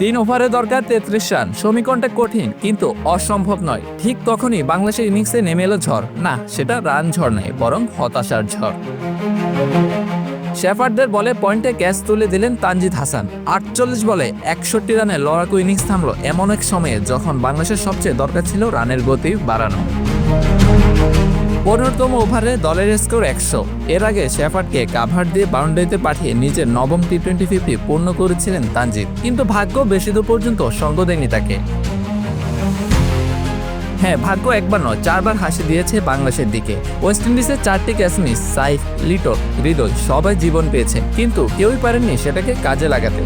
তিন ওভারে দরকার তেত্রিশ রান। সমীকরণটা কঠিন, কিন্তু অসম্ভব নয়। ঠিক তখনই বাংলাদেশের ইনিংসে নেমে এলো ঝড়। না, সেটা রান ঝড় নয়, বরং হতাশার ঝড়। শেফার্ডদের বলে পয়েন্টে ক্যাচ তুলে দিলেন তানজিদ হাসান। আটচল্লিশ বলে একষট্টি রানে লড়াকু ইনিংস থামলো এমন এক সময়ে, যখন বাংলাদেশের সবচেয়ে দরকার ছিল রানের গতি বাড়ানো। পনেরোতম ওভারে দলের স্কোর একশো। এর আগে শেফার্ডকে কাভার দিয়ে বাউন্ডারিতে পাঠিয়ে নিজের নবম টি টোয়েন্টি ফিফটি পূর্ণ করেছিলেন তানজিদ। কিন্তু ভাগ্য বেশি দূর পর্যন্ত সঙ্গ দেয়নি তাকে। হ্যাঁ ভাগ্য একবার নয়, চারবার হাসি দিয়েছে বাংলাদেশের দিকে। ওয়েস্ট ইন্ডিজের চারটি ক্যাচ মিস, সাইফ, লিটন, হৃদয়, সবাই জীবন পেয়েছে। কিন্তু কেউই পারেননি সেটাকে কাজে লাগাতে।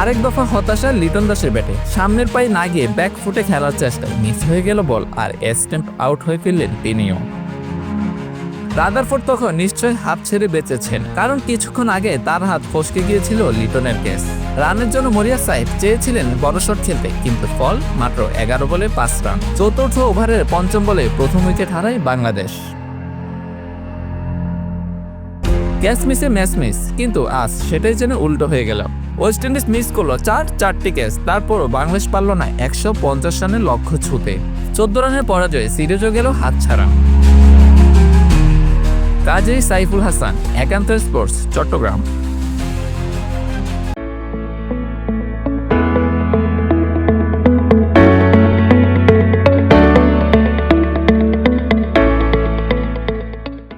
আরেক দফা হতাশা লিটন দাসের ব্যাটে। সামনের পায়ে না গিয়ে ব্যাক ফুটে খেলার চেষ্টায় মিস হয়ে গেল বল আর স্ট্যাম্প আউট হয়ে ফেললেন তিনিও। রাদারফোর্ড তখন নিশ্চয় হাত ছেড়ে বেঁচেছেন, কারণ কিছুক্ষণ আগে তার হাত ফসকে গিয়েছিল লিটনের কেস রানের জন্য মরিয়া সাহেব চেয়েছিলেন বড় শট খেলতে, কিন্তু ফল মাত্র এগারো বলে পাঁচ রান চতুর্থ ওভারের পঞ্চম বলে প্রথম উইকেট হারায় বাংলাদেশ। ক্যাচ মিসে ম্যাচ মিস, কিন্তু আজ সেটাই যেন উল্টো হয়ে গেল। ওয়েস্ট ইন্ডিজ মিস করল চার, চারটি ক্যাচ, তারপরও বাংলাদেশ পারল না একশো পঞ্চাশ রানের লক্ষ্য ছুতে। চোদ্দ রানের পরাজয়ে সিরিজও গেল হাত ছাড়া কাজেই সাইফুল হাসান একান্ত স্পোর্টস, চট্টগ্রাম।